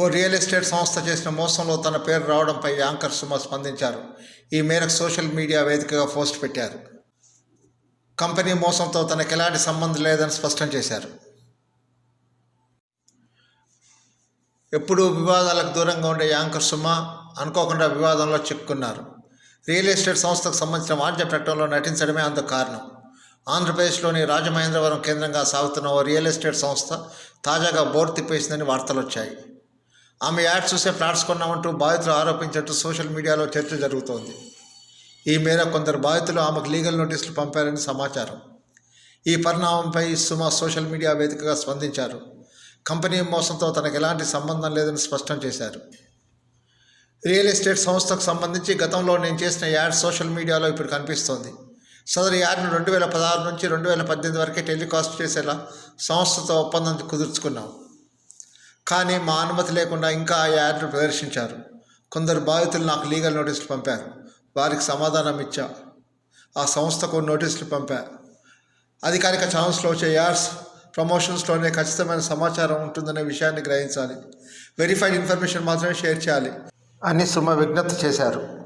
ఓ real estate సంస్థ చేసిన మోసంలో తన పేరు రావడంపై యాంకర్ సుమ స్పందించారు. ఈ మేరకు సోషల్ మీడియా వేదికగా పోస్ట్ పెట్టారు. కంపెనీ మోసంతో తనకు ఎలాంటి సంబంధం లేదని స్పష్టం చేశారు. ఎప్పుడూ వివాదాలకు దూరంగా ఉండే యాంకర్ సుమ అనుకోకుండా వివాదంలో చిక్కుకున్నారు రియల్ ఎస్టేట్ సంస్థకు సంబంధించిన వాణిజ్య ప్రకటనలో నటించడమే అందుకు కారణం. ఆంధ్రప్రదేశ్లోని రాజమహేంద్రవరం కేంద్రంగా సాగుతున్న ఓ రియల్ ఎస్టేట్ సంస్థ తాజాగా బోర్డు తిప్పేసిందని వార్తలు వచ్చాయి ఆమె యాడ్ చూసే ఫ్లాట్స్ కొన్నామంటూ బాధితులు ఆరోపించినట్టు సోషల్ మీడియాలో చర్చ జరుగుతోంది. ఈ మేర కొందరు బాధితులు ఆమెకు లీగల్ నోటీసులు పంపారని సమాచారం. ఈ పరిణామంపై సుమ సోషల్ మీడియా వేదికగా స్పందించారు. కంపెనీ మోసంతో తనకు ఎలాంటి సంబంధం లేదని స్పష్టం చేశారు. రియల్ ఎస్టేట్ సంస్థకు సంబంధించి గతంలో నేను చేసిన యాడ్ సోషల్ మీడియాలో ఇప్పుడు కనిపిస్తోంది. సదరు యాడ్ను రెండు వేల పదహారు నుంచి రెండు వేల పద్దెనిమిది వరకే టెలికాస్ట్ చేసేలా సంస్థతో ఒప్పందం కుదుర్చుకున్నాం. కానీ మా అనుమతి లేకుండా ఇంకా ఆ యాడ్ను ప్రదర్శించారు. కొందరు బాధితులు నాకు లీగల్ నోటీసులు పంపారు. వారికి సమాధానం ఇచ్చా. ఆ సంస్థకు నోటీసులు పంపా. అధికారిక ఛానల్స్లో వచ్చే యాడ్స్ ప్రమోషన్స్లోనే ఖచ్చితమైన సమాచారం ఉంటుందనే విషయాన్ని గ్రహించాలి. వెరిఫైడ్ ఇన్ఫర్మేషన్ మాత్రమే షేర్ చేయాలి. అని సుమ విజ్ఞప్తి చేశారు.